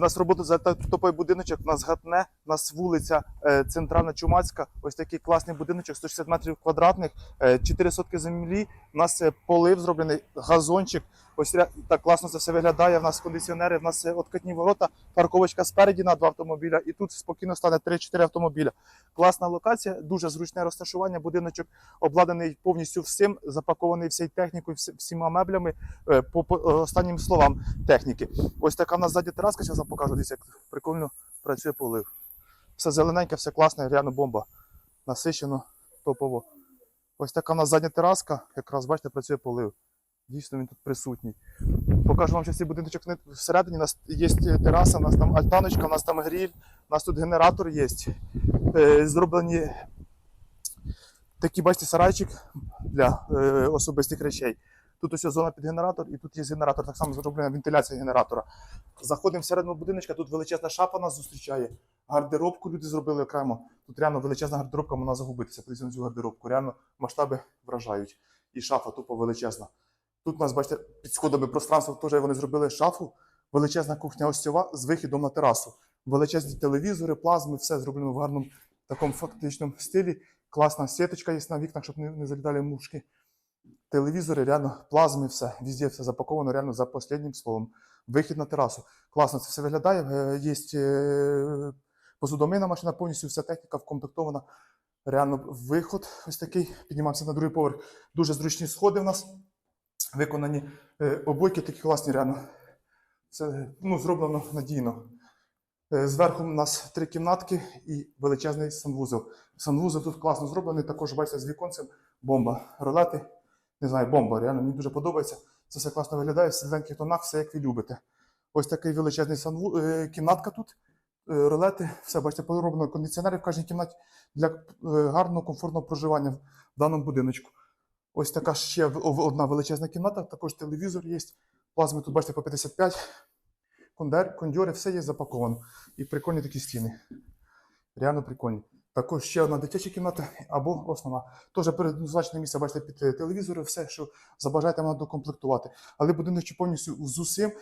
Нас робота за топовий будиночок, у нас гатне, нас вулиця е, Центральна Чумацька, ось такий класний будиночок, 160 метрів квадратних, е, 4 сотки землі, у нас е, полив зроблений, газончик, ось так класно це все виглядає, у нас кондиціонери, у нас е, откатні ворота, парковочка спереді на два автомобіля, і тут спокійно стане 3-4 автомобіля. Класна локація, дуже зручне розташування, будиночок обладнаний повністю всім, запакований всією технікою, всіма меблями, е, по, по останнім словам техніки. Ось така в нас ззаді тераска, зараз вам покажу, дивіться, як прикольно працює полив. Все зелененьке, все класне, реально бомба. Насичено, топово. Ось така в нас задня тераска, якраз бачите, працює полив. Дійсно, він тут присутній. Покажу вам зараз цей будиночок всередині. У нас є тераса, у нас там альтаночка, у нас там гріль, у нас тут генератор є. Е, зроблені такий, бачите, сарайчик для е, особистих речей. Тут ось зона під генератор, і тут є генератор, так само зроблена вентиляція генератора. Заходимо всередину будиночка, тут величезна шафа нас зустрічає. Гардеробку люди зробили окремо. Тут реально величезна гардеробка, вона загубитися. Подивіться на цю гардеробку. Реально масштаби вражають. І шафа тупо величезна. Тут у нас, бачите, під сходами пространство теж вони зробили шафу. Величезна кухня остьова з вихідом на терасу. Величезні телевізори, плазми, все зроблено в гарному такому фактичному стилі. Класна сіточка є на вікнах, щоб не, не залітали мушки. Телевізори, реально, плазми, все. Везде все запаковано реально за останнім словом. Вихід на терасу. Класно це все виглядає. Е, Є е, посудомийна машина, повністю вся техніка вкомплектована. Реально виход ось такий. Піднімався на другий поверх. Дуже зручні сходи в нас. Виконані е, обойки такі класні, реально. Це ну, зроблено надійно. Е, Зверху у нас три кімнатки і величезний санвузол. Санвузол тут класно зроблений, також бачите, з віконцем бомба. Ролети, не знаю, бомба, реально мені дуже подобається. Це все класно виглядає, в срібленьких тонах, все як ви любите. Ось такий величезний санву... е, кімнатка тут. Ролети, все бачите, пороблено кондиціонери в кожній кімнаті для гарного, комфортного проживання в даному будиночку. Ось така ще одна величезна кімната, також телевізор є. Плазми тут бачите по 55. Кондер, кондьори, все є запаковано. І прикольні такі стіни. Реально прикольні. Також ще одна дитяча кімната або основна. Теж передбачене місце, бачите, під е, телевізори, все, що забажаєте, можна докомплектувати. Але будиночок повністю з усім.